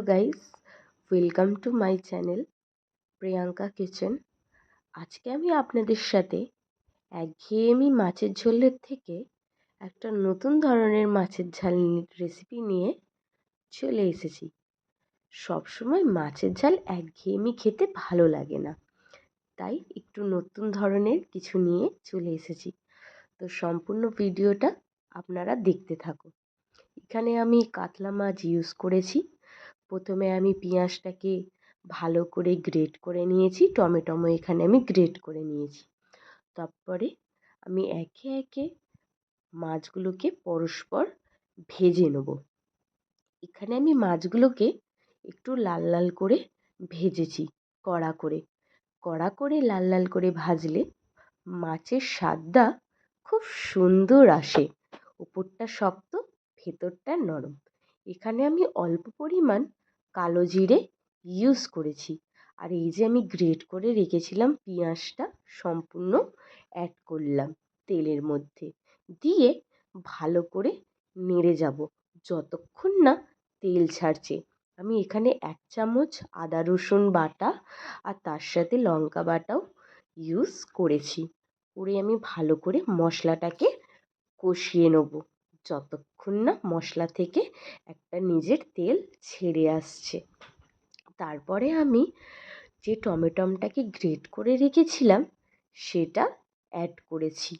Guys welcome to my channel Priyanka kitchen আজকে আমি আপনাদের সাথে একঘেয়েমি মাছের ঝোলের থেকে একটা নতুন ধরনের মাছের ঝাল রেসিপি নিয়ে চলে এসেছি। সবসময় মাছের ঝাল একঘেয়েমি খেতে ভালো লাগে না, তাই একটু নতুন ধরনের কিছু নিয়ে চলে এসেছি। তো সম্পূর্ণ ভিডিওটা আপনারা দেখতে থাকুন। এখানে আমি কাতলা মাছ ইউজ করেছি। প্রথমে আমি পেঁয়াজটাকে ভালো করে গ্রেট করে নিয়েছি টমেটোমো এখানে আমি গ্রেট করে নিয়েছি। তারপরে আমি একে একে মাছগুলোকে পরস্পর ভেজে নেব। এখানে আমি মাছগুলোকে একটু লাল লাল করে ভেজেছি, কড়া করে। কড়া করে লাল লাল করে ভাজলে মাছের স্বাদটা খুব সুন্দর আসে উপরটা শক্ত, ভেতরটা নরম। এখানে আমি অল্প পরিমাণ কালো জিরে ইউজ করেছি। আর এই যে আমি গ্রেট করে রেখেছিলাম পেঁয়াজটা সম্পূর্ণ অ্যাড করলাম তেলের মধ্যে। দিয়ে ভালো করে নেড়ে যাব যতক্ষণ না তেল ছাড়ছে। আমি এখানে এক চামচ আদা রসুন বাটা আর তার সাথে লঙ্কা বাটাও ইউজ করেছি। করে আমি ভালো করে মশলাটাকে কষিয়ে নেব। যতক্ষণ না মশলা থেকে একটা নিজের তেল ছেড়ে আসছে। তারপরে আমি যে টমেটোমটাকে গ্রেট করে রেখেছিলাম, সেটা অ্যাড করেছি।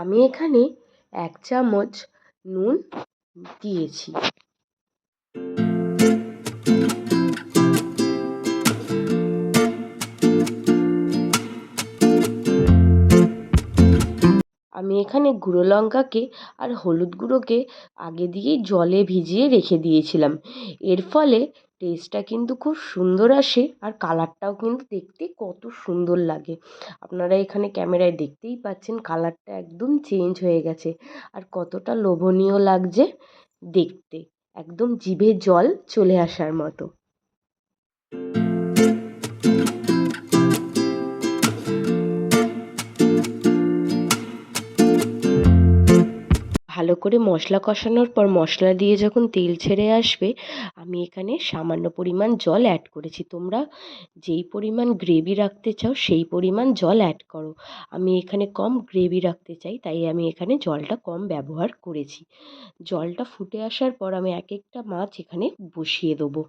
আমি এখানে এক চামচ নুন দিয়েছি। আমি এখানে গুঁড়ো লঙ্কাকে আর হলুদ গুঁড়োকে আগে দিয়েই জলে ভিজিয়ে রেখে দিয়েছিলাম। এর ফলে টেস্টটা কিন্তু খুব সুন্দর আসে আর কালারটাও কিন্তু দেখতে কত সুন্দর লাগে। আপনারা এখানে ক্যামেরায় দেখতেই পাচ্ছেন কালারটা একদম চেঞ্জ হয়ে গেছে আর কতটা লোভনীয় লাগছে দেখতে। একদম জিভে জল চলে আসার মতো। ভালো করে মশলা কষানোর পর মশলা দিয়ে যখন তেল ছেড়ে আসবে, আমি এখানে সামান্য পরিমাণ জল অ্যাড করেছি। তোমরা যেই পরিমাণ গ্রেভি রাখতে চাও, সেই পরিমাণ জল অ্যাড করো। আমি এখানে কম গ্রেভি রাখতে চাই, তাই আমি এখানে জলটা কম ব্যবহার করেছি। জলটা ফুটে আসার পর আমি এক একটা মাছ এখানে বসিয়ে দেবো।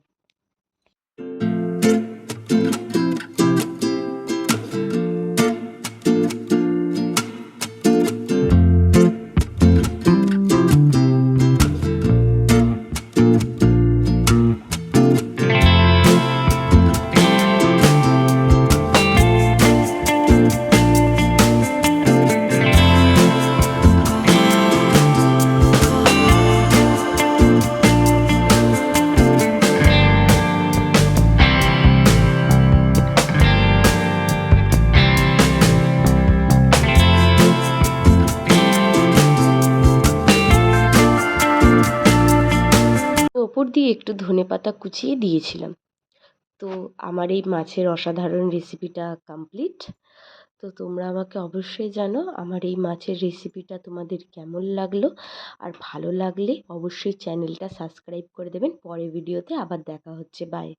ওপর দিয়ে একটু ধনে পাতা কুচিয়ে দিয়েছিলাম। তো আমার এই মাছের অসাধারণ রেসিপিটা কমপ্লিট তো তোমরা আমাকে অবশ্যই জানো আমার এই মাছের রেসিপিটা তোমাদের কেমন লাগল। আর ভালো লাগলে অবশ্যই চ্যানেলটা সাবস্ক্রাইব করে দেবেন। পরের ভিডিওতে আবার দেখা হচ্ছে। বাই